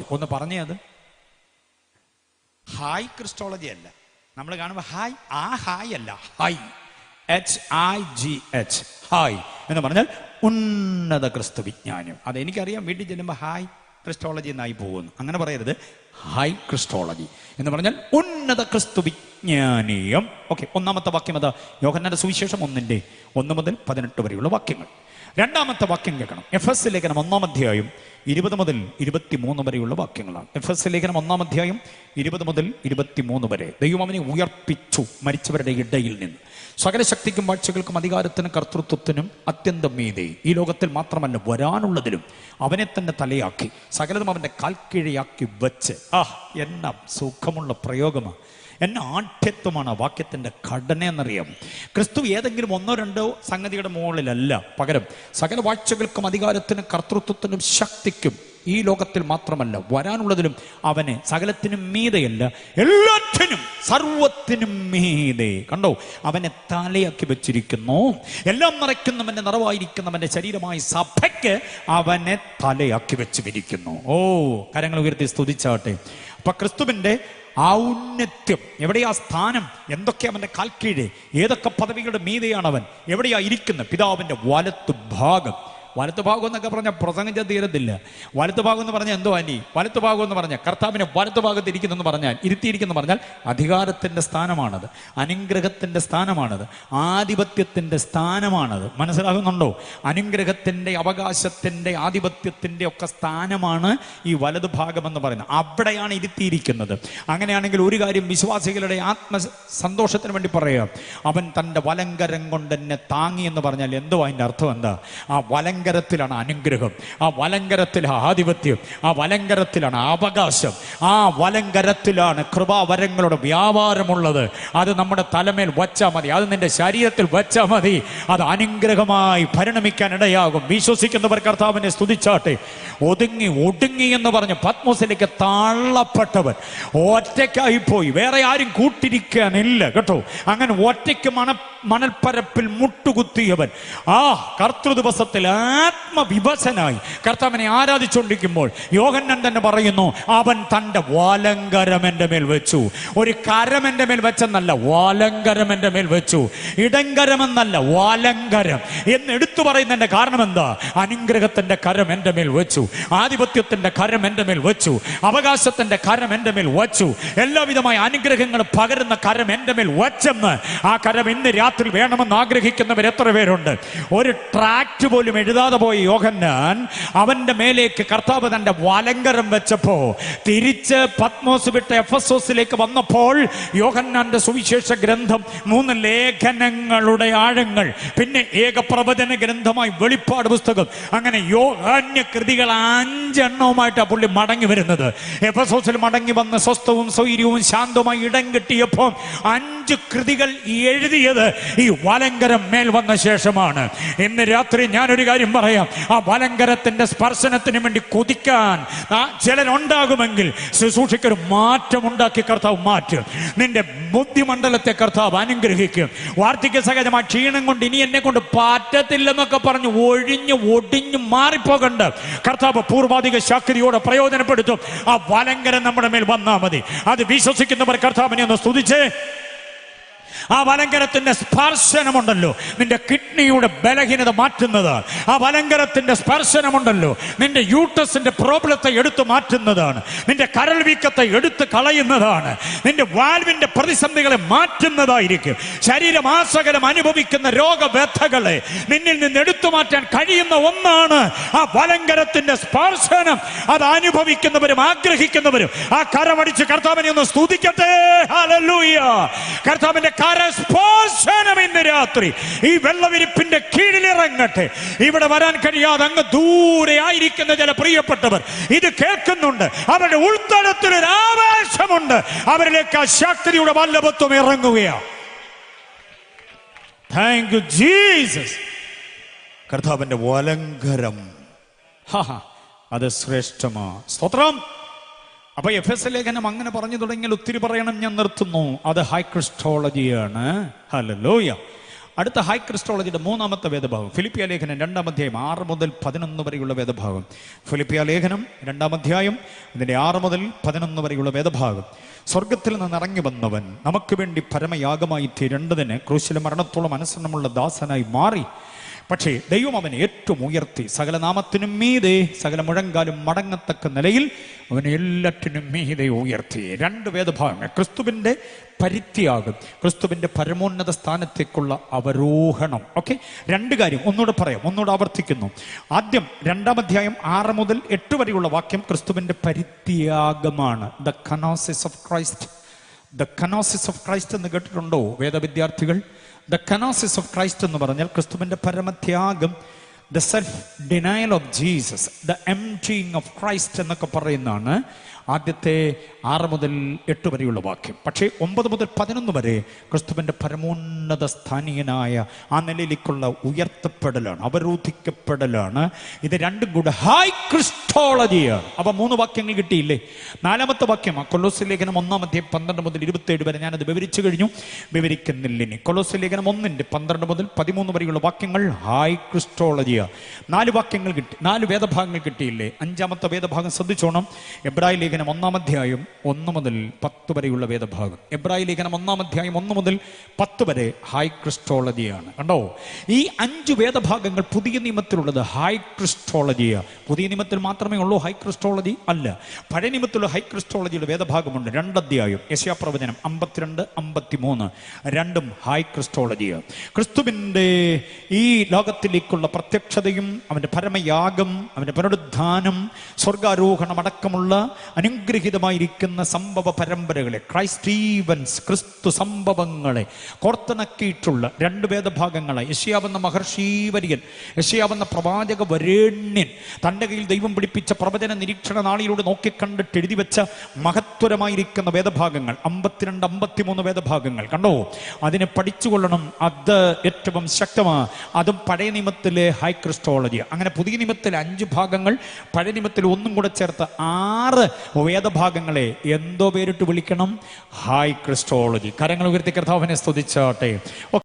Christology ഒന്ന് പറഞ്ഞേ അത്. ഹായ് ക്രിസ്റ്റോളജി അല്ല. നമ്മൾ കാണുമ്പോൾ ഹായ് ആ ഹായ് അല്ല. High H I G H high എന്ന് പറഞ്ഞാൽ ഉന്നത ക്രിസ്തു വിജ്ഞാനം. അത് എനിക്കറിയാം വീട്ടിൽ ചെല്ലുമ്പോൾ ഹായ് ക്രിസ്റ്റോളജി എന്നായി പോകുന്നു. അങ്ങനെ പറയരുത്. ഹൈ ക്രിസ്റ്റോളജി എന്ന് പറഞ്ഞാൽ ഉന്നത ക്രിസ്തു വിജ്ഞാനീയം. ഓക്കെ ഒന്നാമത്തെ വാക്യം അത്. യോഹന്നാന്റെ സുവിശേഷം ഒന്നിന്റെ ഒന്ന് മുതൽ പതിനെട്ട് വരെയുള്ള വാക്യങ്ങൾ. രണ്ടാമത്തെ വാക്യം കേൾക്കണം. എഫ് എസ് ലേഖനം ഒന്നാം അധ്യായം ഇരുപത് മുതൽ ഇരുപത്തിമൂന്ന് വരെയുള്ള വാക്യങ്ങളാണ്. എഫ് എസ് ലേഖനം ഒന്നാം അധ്യായം ഇരുപത് മുതൽ ഇരുപത്തിമൂന്ന് വരെ. ദൈവം അവനെ ഉയർപ്പിച്ചു മരിച്ചവരുടെ ഇടയിൽ നിന്ന്. സകല ശക്തിക്കും വാഴ്ചകൾക്കും അധികാരത്തിനും കർത്തൃത്വത്തിനും അത്യന്തം മീതെ. ഈ ലോകത്തിൽ മാത്രമല്ല വരാനുള്ളതിലും അവനെ തന്നെ തലയാക്കി സകലതും അവന്റെ കാൽക്കീഴയാക്കി വെച്ച്. ആ എന്ന സുഖമുള്ള പ്രയോഗമാണ് എന്നെ ആഠ്യത്വമാണ് ആ വാക്യത്തിന്റെ ഘടന എന്നറിയാം. ക്രിസ്തു ഏതെങ്കിലും ഒന്നോ രണ്ടോ സംഗതിയുടെ മുകളിലല്ല. പകരം സകല വാഴ്ചകൾക്കും അധികാരത്തിനും കർത്തൃത്വത്തിനും ശക്തിക്കും ഈ ലോകത്തിൽ മാത്രമല്ല വരാനുള്ളതിലും അവന് സകലത്തിനും മീതയല്ല എല്ലാറ്റിനും സർവത്തിനും മീതെ. കണ്ടോ? അവനെ തലയാക്കി വെച്ചിരിക്കുന്നു. എല്ലാം നിറയ്ക്കുന്നവന്റെ നിറവായിരിക്കുന്നവന്റെ ശരീരമായ സഭയ്ക്ക് അവനെ തലയാക്കി വെച്ചിരിക്കുന്നു. ഓ കരങ്ങൾ ഉയർത്തി സ്തുതിച്ചാട്ടെ. അപ്പൊ ക്രിസ്തുവിന്റെ ഔന്നത്യം. എവിടെയാ സ്ഥാനം? എന്തൊക്കെ അവന്റെ കാൽക്കീഴ്? ഏതൊക്കെ പദവികളുടെ മീതെയാണ് അവൻ എവിടെയാ ഇരിക്കുന്നത്? പിതാവിന്റെ വലത്തു ഭാഗം വലത്തു ഭാഗം എന്നൊക്കെ പറഞ്ഞാൽ പ്രസംഗിച്ച തീരത്തില്ല. വലത്ത് ഭാഗം എന്ന് പറഞ്ഞാൽ എന്തോ അനി വലത്ത് ഭാഗം എന്ന് പറഞ്ഞാൽ കർത്താവിനെ വലത്ത് ഭാഗത്ത് ഇരിക്കുന്നെന്ന് പറഞ്ഞാൽ ഇരുത്തിയിരിക്കുന്നു പറഞ്ഞാൽ അധികാരത്തിന്റെ സ്ഥാനമാണത്. അനുഗ്രഹത്തിന്റെ സ്ഥാനമാണത്. ആധിപത്യത്തിന്റെ സ്ഥാനമാണത്. മനസ്സിലാകുന്നുണ്ടോ? അനുഗ്രഹത്തിന്റെ അവകാശത്തിന്റെ ആധിപത്യത്തിന്റെ ഒക്കെ സ്ഥാനമാണ് ഈ വലത് ഭാഗം എന്ന് പറയുന്നത്. അവിടെയാണ് ഇരുത്തിയിരിക്കുന്നത്. അങ്ങനെയാണെങ്കിൽ ഒരു കാര്യം വിശ്വാസികളുടെ ആത്മ സന്തോഷത്തിന് വേണ്ടി പറയുക. അവൻ തന്റെ വലങ്കരം കൊണ്ട് എന്നെ താങ്ങി എന്ന് പറഞ്ഞാൽ എന്തോ അതിന്റെ അർത്ഥം എന്താ? ആ വലങ്കരത്തിലാണ് അനുഗ്രഹം. ആ വലങ്കരത്തിലാണ് ആധിപത്യം. ആ വലങ്കരത്തിലാണ് അവകാശം. ആ വലങ്കരത്തിലാണ് കൃപാവരങ്ങളുടെ വ്യാപാരമുള്ളത്. അത് നമ്മുടെ തലമേൽ വച്ചാൽ മതി. അത് നിന്റെ ശരീരത്തിൽ വച്ചാൽ മതി. അത് അനുഗ്രഹമായി പരിണമിക്കാൻ ഇടയാകും. വിശ്വസിക്കുന്നവർ കർത്താവിനെ സ്തുതിച്ചാട്ടെ. ഒതുങ്ങി ഒടുങ്ങി എന്ന് പറഞ്ഞ് പത്മസിലേക്ക് തള്ളപ്പെട്ടവൻ ഒറ്റയ്ക്കായി പോയി. വേറെ ആരും കൂട്ടിരിക്കാനില്ല. കേട്ടോ? അങ്ങനെ ഒറ്റയ്ക്ക് മണ മണൽപ്പരപ്പിൽ മുട്ടുകുത്തിയവൻ. ആ കർത്തൃ ദിവസത്തിൽ ആത്മവിഭസനായി കർത്താവിനെ ആരാധിച്ചുകൊണ്ടിരിക്കുമ്പോൾ യോഹന്നൻ തന്നെ പറയുന്നു അവൻ തന്റെ വാലങ്കരം എന്റെ മേൽ വെച്ചു. ഒരു കരം എന്റെ മേൽ വെച്ചെന്നല്ല വാലങ്കരം എന്റെ മേൽ വെച്ചു. ഇടങ്കരമെന്നല്ല വാലങ്കരം. എന്ന് എടുത്തു പറയുന്നതിന്റെ കാരണം എന്താ അനുഗ്രഹത്തിന്റെ കരം എന്റെ മേൽ വെച്ചു. ആധിപത്യത്തിന്റെ കരം എന്റെ മേൽ വെച്ചു. അവകാശത്തിന്റെ കരം എന്റെ മേൽ വച്ചു. എല്ലാവിധമായ അനുഗ്രഹങ്ങൾ പകരുന്ന കരം എന്റെ മേൽ വച്ചെന്ന് ആ കരം ഇന്ന് രാത്രി വേണമെന്ന് ആഗ്രഹിക്കുന്നവർ എത്ര പേരുണ്ട്? ഒരു ട്രാക്ട് പോലും എഴുതാതെ പോയ യോഹന്നാൻ അവന്റെ മേലേക്ക് കർത്താവ് തന്റെ വലങ്കരം വെച്ചപ്പോൾ തിരിച്ച് പത്മോസ് വിട്ട് ഓസിലേക്ക് വന്നപ്പോൾ യോഹന്നാന്റെ സുവിശേഷ ഗ്രന്ഥം മൂന്ന് ലേഖനങ്ങളുടെ ആഴങ്ങൾ പിന്നെ ഏകപ്രവചന ഗ്രന്ഥമായി വെളിപ്പാട് പുസ്തകം. അങ്ങനെ യോഹാന്യ കൃതികൾ അഞ്ചെണ്ണവുമായിട്ടാണ് പുള്ളി മടങ്ങി വരുന്നത്. എഫ് എസ് ഓസിൽ മടങ്ങി വന്ന് സ്വസ്ഥവും സ്വൈര്യവും ശാന്തവുമായി ഇടം കിട്ടിയപ്പോൾ അഞ്ച് കൃതികൾ എഴുതിയത് ഈ വലങ്കരം മേൽ വന്ന ശേഷമാണ്. ഇന്ന് രാത്രി ഞാനൊരു കാര്യം പറയാം. ആ വലങ്കരത്തിന്റെ സ്പർശനത്തിന് വേണ്ടി കൊതിക്കാൻ ആ ചിലരുണ്ടാകുമെങ്കിൽ ശുശ്രൂഷയ്ക്കൊരു മാറ്റം ഉണ്ടാക്കി കർത്താവ് മാറ്റും. നിന്റെ ബുദ്ധിമണ്ഡലത്തെ കർത്താവ് അനുഗ്രഹിക്കും. വാർദ്ധക്യ സഹജമായ ക്ഷീണം കൊണ്ട് ഇനി എന്നെ കൊണ്ട് പറ്റത്തില്ലെന്നൊക്കെ പറഞ്ഞ് ഒഴിഞ്ഞ് ഒടിഞ്ഞ് മാറിപ്പോകണ്ട. കർത്താവ് പൂർവാധിക ശക്തിയോടെ പ്രയോജനപ്പെടുത്തും. ആ വലങ്കരം നമ്മുടെ മേൽ വന്നാൽ മതി. അത് വിശ്വസിക്കുന്നവർ കർത്താവിനെ ഒന്ന് സ്തുതിച്ചേ. ആ വലങ്കരത്തിന്റെ സ്പർശനമുണ്ടല്ലോ. നിന്റെ കിഡ്നിയുടെ ബലഹീനത മാറ്റുന്നത് ആ വലങ്കരത്തിന്റെ സ്പർശനമുണ്ടല്ലോ. നിന്റെ യൂട്ടസിന്റെ പ്രോബ്ലത്തെ എടുത്തു മാറ്റുന്നതാണ്. നിന്റെ കരൾ വീക്കത്തെ എടുത്ത് കളയുന്നതാണ്. നിന്റെ വാൽവിന്റെ പ്രതിസന്ധികളെ മാറ്റുന്നതായിരിക്കും. ശരീരം ശരീരമാസകലം അനുഭവിക്കുന്ന രോഗവ്യഥകളെ നിന്നിൽ നിന്ന് എടുത്തു മാറ്റാൻ കഴിയുന്ന ഒന്നാണ് ആ വലങ്കരത്തിന്റെ സ്പർശനം. അത് അനുഭവിക്കുന്നവരും ആഗ്രഹിക്കുന്നവരും ആ കരമടിച്ച് കർത്താവിനെ ഒന്ന് സ്തുതിക്കട്ടെ. കർത്താവിന്റെ കരസ്പർശനം ഇന്ന് രാത്രി. ഈ വെള്ളവിരിപ്പിന്റെ കീഴിലിറങ്ങട്ടെ. ഇവിടെ വരാൻ കഴിയാതെ അങ്ങ് ദൂരെ ആയിരിക്കുന്ന ചില പ്രിയപ്പെട്ടവർ ഇത് കേൾക്കുന്നുണ്ട്. അവരുടെ ഉൾത്തലത്തിൽ ഒരു ആവേശമുണ്ട്. അവരിലേക്ക് ആ ശക്തിയുടെ വല്ലഭത്വം ഇറങ്ങുകയാണ്. താങ്ക് യു ജീസസ് കർത്താവിന്റെ വലങ്കരം. അത് ശ്രേഷ്ഠമാ. സ്തോത്രം. അപ്പൊ എഫ് എസ് ലേഖനം അങ്ങനെ പറഞ്ഞു തുടങ്ങിയാൽ ഒത്തിരി പറയണം ഞാൻ നിർത്തുന്നു. അത് ഹൈ ക്രിസ്റ്റോളജിയാണ് ഹലലോയ അടുത്ത ഹൈ ക്രിസ്റ്റോളജിയുടെ മൂന്നാമത്തെ വേദഭാഗം. ഫിലിപ്പിയ ലേഖനം രണ്ടാം അധ്യായം ആറ് മുതൽ പതിനൊന്ന് വരെയുള്ള വേദഭാഗം. ഫിലിപ്പിയ ലേഖനം രണ്ടാം അധ്യായം അതിന്റെ ആറ് മുതൽ പതിനൊന്ന് വരെയുള്ള വേദഭാഗം. സ്വർഗത്തിൽ നിന്ന് ഇറങ്ങി വന്നവൻ നമുക്ക് വേണ്ടി പരമയാഗമായി തീരേണ്ടതിന് ക്രൂശിലെ മരണത്തോളം അനുസരണമുള്ള ദാസനായി മാറി. പക്ഷേ ദൈവം അവനെ ഏറ്റവും ഉയർത്തി സകല നാമത്തിനും മീതെ സകല മുഴങ്കാലും മടങ്ങത്തക്ക നിലയിൽ അവനെ എല്ലാറ്റിനും മീതെ ഉയർത്തി. രണ്ട് വേദഭാഗങ്ങൾ. ക്രിസ്തുവിന്റെ പരിത്യാഗം ക്രിസ്തുവിന്റെ പരമോന്നത സ്ഥാനത്തേക്കുള്ള അവരോഹണം. ഓക്കെ? രണ്ട് കാര്യം ഒന്നുകൂടെ പറയാം ഒന്നുകൂടെ ആവർത്തിക്കുന്നു. ആദ്യം രണ്ടാം അധ്യായം ആറ് മുതൽ എട്ട് വരെയുള്ള വാക്യം ക്രിസ്തുവിന്റെ പരിത്യാഗമാണ്. The kenosis of Christ the kenosis of Christ എന്ന് കേട്ടിട്ടുണ്ടോ വേദവിദ്യാർത്ഥികൾ? ദ കനോസിസ് ഓഫ് ക്രൈസ്റ്റ് എന്ന് പറഞ്ഞാൽ ക്രിസ്തുവിന്റെ പരമത്യാഗം the self denial of Jesus the M of Christ എന്നൊക്കെ പറയുന്നതാണ്. ആദ്യത്തെ ആറ് മുതൽ എട്ട് വരെയുള്ള വാക്യം. പക്ഷേ ഒമ്പത് മുതൽ പതിനൊന്ന് വരെ ക്രിസ്തുവിന്റെ പരമോന്നത സ്ഥാനീയനായ ആ നിലയിലേക്കുള്ള ഉയർത്തപ്പെടലാണ് അവരോധിക്കപ്പെടലാണ്. ഇത് രണ്ടും കൂടെ ഹൈ ക്രിസ്റ്റോളജിയാണ് അപ്പം മൂന്ന് വാക്യങ്ങൾ കിട്ടിയില്ലേ? നാലാമത്തെ വാക്യം ആ കൊലോസ് ലേഖനം ഒന്നാമത്തെ പന്ത്രണ്ട് മുതൽ ഇരുപത്തേഴ് വരെ ഞാനത് വിവരിച്ചു കഴിഞ്ഞു. വിവരിക്കുന്നില്ല ഇനി. കൊല്ലോസ് ലേഖനം ഒന്നിന്റെ പന്ത്രണ്ട് മുതൽ പതിമൂന്ന് വരെയുള്ള വാക്യങ്ങൾ ഹൈ ക്രിസ്റ്റോളജിയ നാല് വാക്യങ്ങൾ കിട്ടി നാല് വേദഭാഗങ്ങൾ കിട്ടിയില്ലേ? അഞ്ചാമത്തെ വേദഭാഗം ശ്രദ്ധിച്ചോണം. എബ്രാഹിം ലേഖനം ഒന്നാം അധ്യായം ഒന്ന് മുതൽ പത്ത് വരെയുള്ള വേദഭാഗം. എബ്രായ ലേഖനം ഒന്നാം അധ്യായം ഒന്ന് മുതൽ പത്ത് വരെ ഹൈ ക്രിസ്റ്റോളജിയാണ്. കണ്ടോ? ഈ അഞ്ച് വേദഭാഗങ്ങൾ പുതിയ നിയമത്തിലുള്ളത് ഹൈ ക്രിസ്റ്റോളജിയാണ് പുതിയ നിയമത്തിൽ മാത്രമേ ഉള്ളൂ ഹൈ ക്രിസ്റ്റോളജി അല്ല. പഴയ നിയമത്തിലുള്ള ഹൈ ക്രിസ്റ്റോളജിയുടെ വേദഭാഗമുണ്ട്. രണ്ടധ്യായം. യശയാപ്രവചനം അമ്പത്തിരണ്ട് അമ്പത്തിമൂന്ന്. രണ്ടും ഹൈ ക്രിസ്റ്റോളജിയാണ് ക്രിസ്തുവിന്റെ ഈ ലോകത്തിലേക്കുള്ള പ്രത്യക്ഷതയും അവന്റെ പരമയാഗം അവന്റെ പുനരുദ്ധാനം സ്വർഗാരോഹണം അടക്കമുള്ള അനുഗ്രഹീതമായിരിക്കുന്ന സംഭവ പരമ്പരകളെ ക്രൈസ്റ്റീവൻസ് ക്രിസ്തു സംഭവങ്ങളെ കോർത്തിണക്കിയിട്ടുള്ള രണ്ട് വേദഭാഗങ്ങളെ യശയാവുന്ന മഹർഷീവര്യൻ യശയാവുന്ന പ്രവാചക വരേണ്യൻ തന്റെ കയ്യിൽ ദൈവം പിടിപ്പിച്ച പ്രവചന നിരീക്ഷണ നാളിലൂടെ നോക്കിക്കണ്ടിട്ട് എഴുതി വെച്ച മഹത്വരമായിരിക്കുന്ന വേദഭാഗങ്ങൾ അമ്പത്തിരണ്ട് അമ്പത്തിമൂന്ന് വേദഭാഗങ്ങൾ. കണ്ടോ? അതിനെ പഠിച്ചുകൊള്ളണം. അത് ഏറ്റവും ശക്തമാണ് അതും പഴയ നിയമത്തിലെ ഹൈ ക്രിസ്റ്റോളജി. അങ്ങനെ പുതിയ നിയമത്തിലെ അഞ്ച് ഭാഗങ്ങൾ പഴയ നിയമത്തിൽ ഒന്നും കൂടെ ചേർത്ത് ആറ് വേദഭാഗങ്ങളെ എന്തോ പേരിട്ട് വിളിക്കണം. ഹൈ ക്രിസ്റ്റോളജി കരങ്ങൾ ഉയർത്തി കർത്താവിനെ സ്തുതിച്ചാട്ടെ.